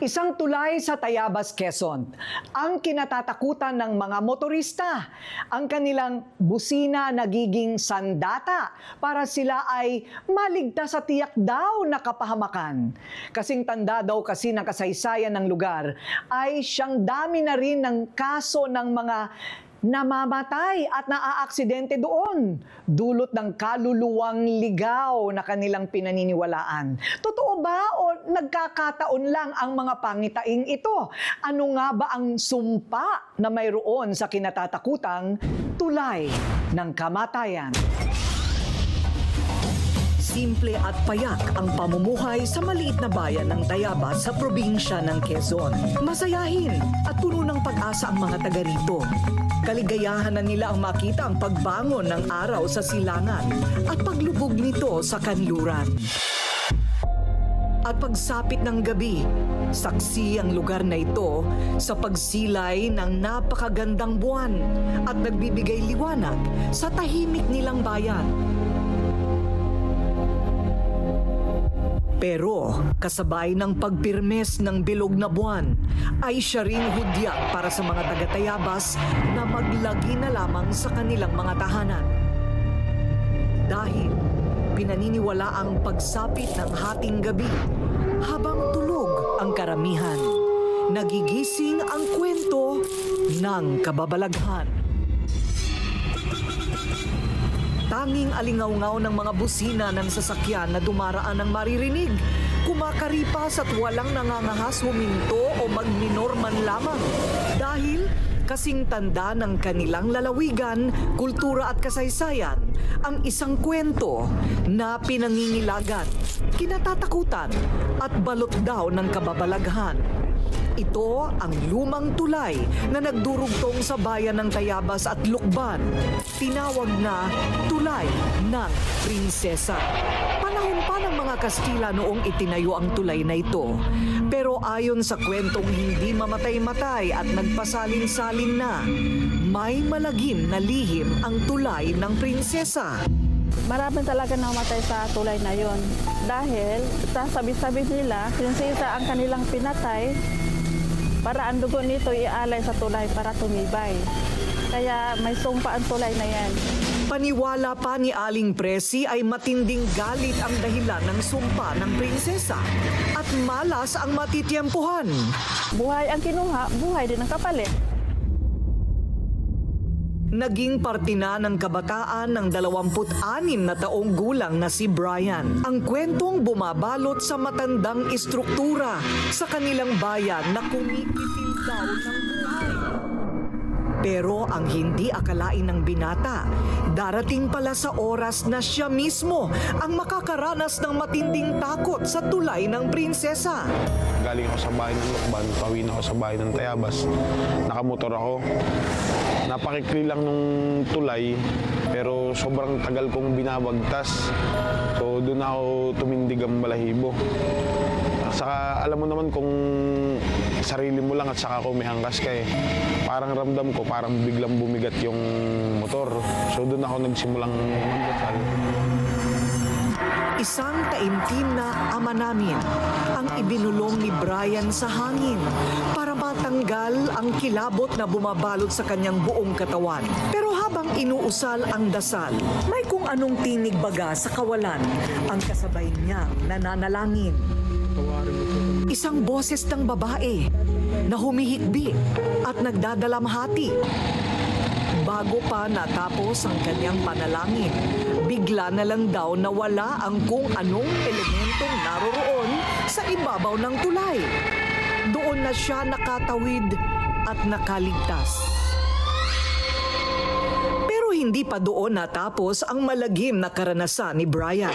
Isang tulay sa Tayabas, Quezon. Ang kinatatakutan ng mga motorista. Ang kanilang busina nagiging sandata para sila ay maligtas sa tiyak daw na kapahamakan. Kasing tanda daw kasi ng kasaysayan ng lugar ay siyang dami na rin ng kaso ng mga namamatay at naaaksidente doon. Dulot ng kaluluwang ligaw na kanilang pinaniniwalaan. Totoo ba o nagkakataon lang ang mga pangitaing ito? Ano nga ba ang sumpa na mayroon sa kinatatakutang tulay ng kamatayan? Simple at payak ang pamumuhay sa maliit na bayan ng Tayabas sa probinsya ng Quezon. Masayahin at puno ng pag-asa ang mga taga rito. Kaligayahan na nila ang makita ang pagbangon ng araw sa silangan at paglubog nito sa kanluran. At pagsapit ng gabi, saksi ang lugar na ito sa pagsilay ng napakagandang buwan at nagbibigay liwanag sa tahimik nilang bayan. Pero kasabay ng pagpirmes ng bilog na buwan, ay siya ring hudyak para sa mga taga-Tayabas na maglagi na lamang sa kanilang mga tahanan. Dahil pinaniniwala ang pagsapit ng hating gabi habang tulog ang karamihan. Nagigising ang kwento ng kababalaghan. Tanging alingawngaw ng mga busina ng sasakyan na dumaraan ng maririnig. Kumakaripas at walang nangangahas huminto o magminor man lamang. Dahil kasing tanda ng kanilang lalawigan, kultura at kasaysayan ang isang kwento na pinangingilagan, kinatatakutan at balot daw ng kababalaghan. Ito ang lumang tulay na nagdurugtong sa bayan ng Tayabas at Lukban. Tinawag na Tulay ng Prinsesa. Panahon pa ng mga Kastila noong itinayo ang tulay na ito. Pero ayon sa kwentong hindi mamatay-matay at nagpasalin-salin na, may malagim na lihim ang tulay ng prinsesa. Marami talaga namatay sa tulay na yon. Dahil sasabi-sabi nila, prinsesa ang kanilang pinatay para ang dugo nito ialay sa tulay para tumibay. Kaya may sumpa ang tulay na yan. Paniwala pa ni Aling Presi ay matinding galit ang dahilan ng sumpa ng prinsesa at malas ang matitiempuhan. Buhay ang kinuha, buhay din ang kapalit. Naging parte na ng kabataan ng 26 na taong gulang na si Brian. Ang kwentong bumabalot sa matandang istruktura sa kanilang bayan na kumikitil daw ng. Pero ang hindi akalain ng binata, darating pala sa oras na siya mismo ang makakaranas ng matinding takot sa tulay ng prinsesa. Galing ako sa bahay ng Lukban, pauwi na ako sa bahay ng Tayabas. Nakamotor ako. Napakikli lang nung tulay, pero sobrang tagal kong binabagtas. So doon ako tumindig ang balahibo. Saka alam mo naman kung sarili mo lang at saka kumihangkas ka eh. Parang ramdam ko, parang biglang bumigat yung motor. So doon ako nagsimulang magdasal. Isang taimtim na ama namin ang ibinulong ni Brian sa hangin para matanggal ang kilabot na bumabalot sa kanyang buong katawan. Pero habang inuusal ang dasal, may kung anong tinig baga sa kawalan ang kasabay niyang nananalangin. Isang boses ng babae na humihikbi at nagdadalamhati. Bago pa natapos ang kanyang panalangin, bigla na lang daw nawala ang kung anong elementong naroroon sa ibabaw ng tulay. Doon na siya nakatawid at nakaligtas. Pero hindi pa doon natapos ang malagim na karanasan ni Brian.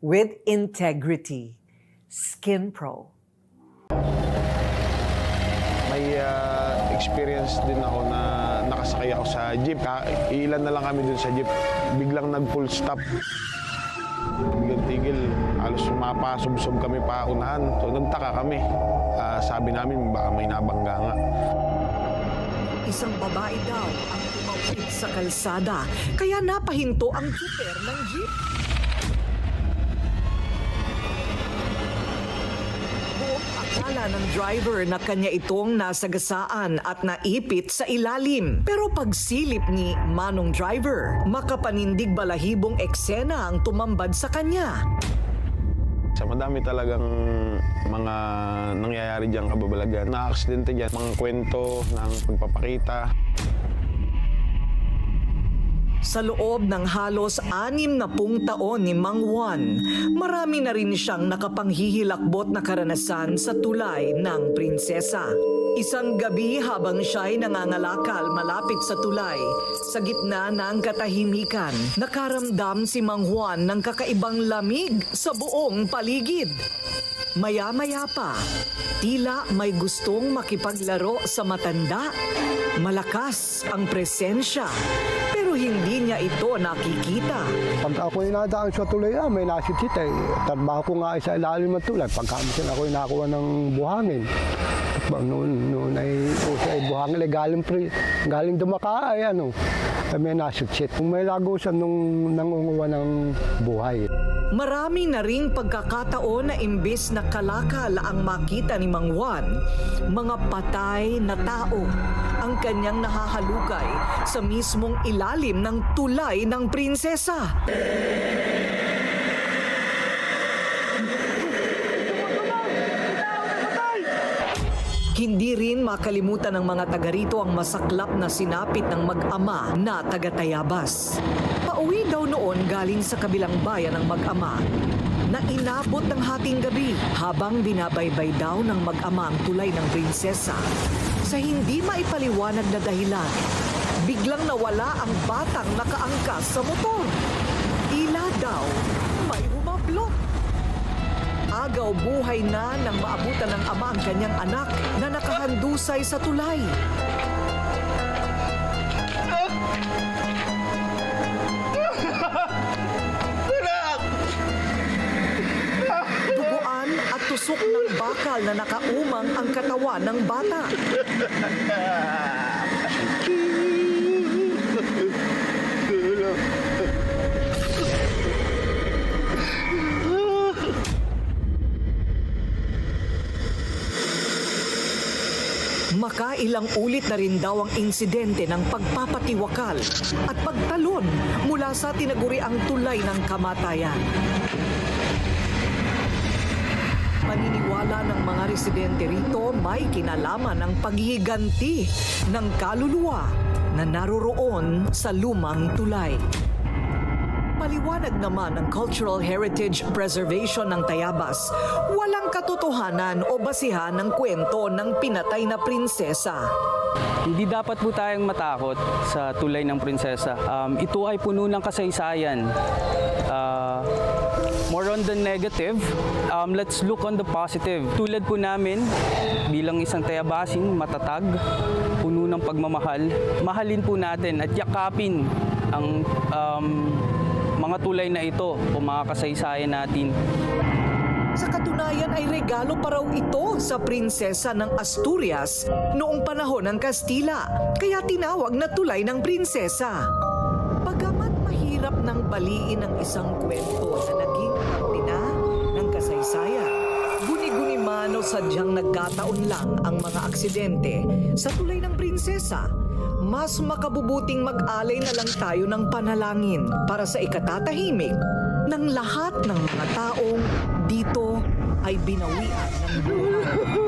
with integrity. Skin Pro. May ah, experience din ako na nakasakay ako sa jeep. Ka- ilan na lang kami dun sa jeep. Biglang nag-full stop. Biglang tigil. Halos mapasubsob kami pa unahan. So nagtaka kami. Ah, sabi namin baka may nabangga nga. Isang babae daw ang tumawid sa kalsada, kaya napahinto ang super ng jeep. Akala ng driver na kanya itong nasagasaan at naipit sa ilalim. Pero pagsilip ni Manong Driver, makapanindig balahibong eksena ang tumambad sa kanya. Sa madami talagang mga nangyayari dyan kababalagan. Na-aksidente dyan, mga kwento ng pagpapakita. Sa loob ng halos anim na pung taon ni Mang Juan, marami na rin siyang nakapanghihilakbot na karanasan sa tulay ng prinsesa. Isang gabi habang siya'y nangangalakal malapit sa tulay, sa gitna ng katahimikan, nakaramdam si Mang Juan ng kakaibang lamig sa buong paligid. Maya-maya pa, tila may gustong makipaglaro sa matanda. Malakas ang presensya, niya ito nakikita. Pag ako'y nadaan sa tulay, ah, may nasikit eh. Trabaho ko nga sa ilalim ng tulay. Pagka minsan ako'y nakuha ng buhangin. Noon, noon ay usa ay buhangin ay galing, pri, galing dumaka ay ano. Ay may nasikit. Kung may lagusan nung nangunguha ng buhay. Marami na ring pagkakataon na imbis na kalakal ang makita ni Mang Juan, mga patay na tao ang kanyang nahahalukay sa mismong ilalim ng tulay ng prinsesa. Hindi rin makalimutan ng mga taga rito ang masaklap na sinapit ng mag-ama na taga-Tayabas. Pauwi daw noon galing sa kabilang bayan ng mag-ama na inabot ng hating gabi habang binabaybay daw ng mag-ama ang tulay ng prinsesa. Sa hindi maipaliwanag na dahilan, biglang nawala ang batang nakaangkas sa motor. Tila daw may humablot. Agaw buhay na nang maabutan ng ama ang kanyang anak na nakahandusay sa tulay. Tusok ng bakal na nakaumang ang katawan ng bata. Makailang ulit na rin daw ang insidente ng pagpapatiwakal at pagtalon mula sa tinaguriang tulay ng kamatayan. Paniniwala ng mga residente rito may kinalaman ng paghihiganti ng kaluluwa na naroroon sa lumang tulay. Paliwanag naman ng Cultural Heritage Preservation ng Tayabas, walang katotohanan o basihan ng kwento ng pinatay na prinsesa. Hindi dapat po tayong matakot sa tulay ng prinsesa. Um, ito ay puno ng kasaysayan. Uh, more on the negative, um, let's look on the positive. Tulad po namin, bilang isang tayabasin, matatag, puno ng pagmamahal, mahalin po natin at yakapin ang um, mga tulay na ito o mga kasaysayan natin. Sa katunayan ay regalo pa raw ito sa prinsesa ng Asturias noong panahon ng Kastila, kaya tinawag na tulay ng prinsesa. Bagamat mahirap nang baliin ang isang kwento na sadyang nagkataon lang ang mga aksidente sa tulay ng prinsesa. Mas makabubuting mag-alay na lang tayo ng panalangin para sa ikatatahimik ng lahat ng mga taong dito ay binawian ng buhay.